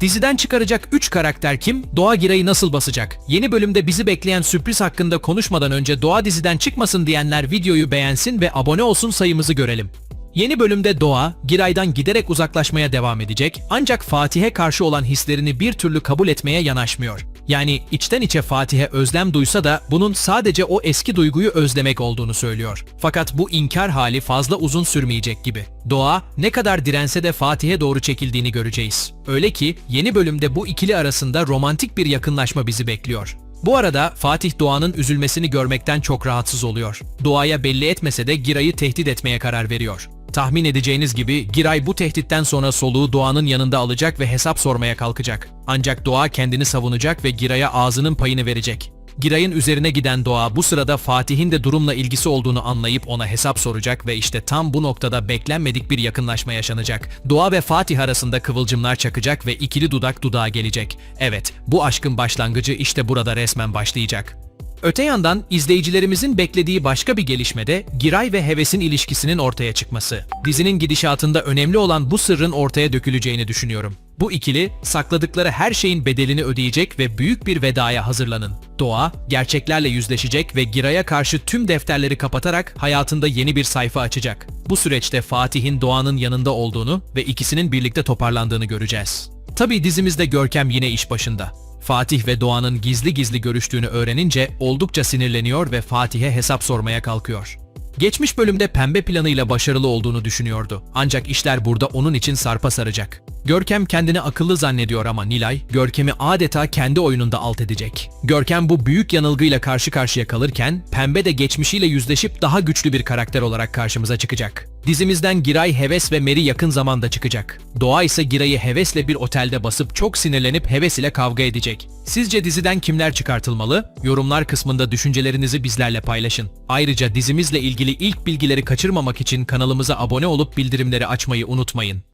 Diziden çıkaracak 3 karakter kim? Doğa Giray'ı nasıl basacak? Yeni bölümde bizi bekleyen sürpriz hakkında konuşmadan önce Doğa diziden çıkmasın diyenler videoyu beğensin ve abone olsun sayımızı görelim. Yeni bölümde Doğa, Giray'dan giderek uzaklaşmaya devam edecek ancak Fatih'e karşı olan hislerini bir türlü kabul etmeye yanaşmıyor. Yani içten içe Fatih'e özlem duysa da bunun sadece o eski duyguyu özlemek olduğunu söylüyor. Fakat bu inkar hali fazla uzun sürmeyecek gibi. Doğa ne kadar dirense de Fatih'e doğru çekildiğini göreceğiz. Öyle ki yeni bölümde bu ikili arasında romantik bir yakınlaşma bizi bekliyor. Bu arada Fatih Doğan'ın üzülmesini görmekten çok rahatsız oluyor. Doğa'ya belli etmese de Giray'ı tehdit etmeye karar veriyor. Tahmin edeceğiniz gibi Giray bu tehditten sonra soluğu Doğan'ın yanında alacak ve hesap sormaya kalkacak. Ancak Doğa kendini savunacak ve Giray'a ağzının payını verecek. Giray'ın üzerine giden Doğa bu sırada Fatih'in de durumla ilgisi olduğunu anlayıp ona hesap soracak ve işte tam bu noktada beklenmedik bir yakınlaşma yaşanacak. Doğa ve Fatih arasında kıvılcımlar çakacak ve ikili dudak dudağa gelecek. Evet, bu aşkın başlangıcı işte burada resmen başlayacak. Öte yandan izleyicilerimizin beklediği başka bir gelişmede Giray ve Heves'in ilişkisinin ortaya çıkması. Dizinin gidişatında önemli olan bu sırrın ortaya döküleceğini düşünüyorum. Bu ikili sakladıkları her şeyin bedelini ödeyecek ve büyük bir vedaya hazırlanın. Doğa gerçeklerle yüzleşecek ve Giray'a karşı tüm defterleri kapatarak hayatında yeni bir sayfa açacak. Bu süreçte Fatih'in Doğan'ın yanında olduğunu ve ikisinin birlikte toparlandığını göreceğiz. Tabii dizimizde Görkem yine iş başında. Fatih ve Doğan'ın gizli gizli görüştüğünü öğrenince oldukça sinirleniyor ve Fatih'e hesap sormaya kalkıyor. Geçmiş bölümde pembe planıyla başarılı olduğunu düşünüyordu. Ancak işler burada onun için sarpa saracak. Görkem kendini akıllı zannediyor ama Nilay, Görkem'i adeta kendi oyununda alt edecek. Görkem bu büyük yanılgıyla karşı karşıya kalırken, Pembe de geçmişiyle yüzleşip daha güçlü bir karakter olarak karşımıza çıkacak. Dizimizden Giray, Heves ve Meri yakın zamanda çıkacak. Doğa ise Giray'ı Heves'le bir otelde basıp çok sinirlenip Heves ile kavga edecek. Sizce diziden kimler çıkartılmalı? Yorumlar kısmında düşüncelerinizi bizlerle paylaşın. Ayrıca dizimizle ilgili ilk bilgileri kaçırmamak için kanalımıza abone olup bildirimleri açmayı unutmayın.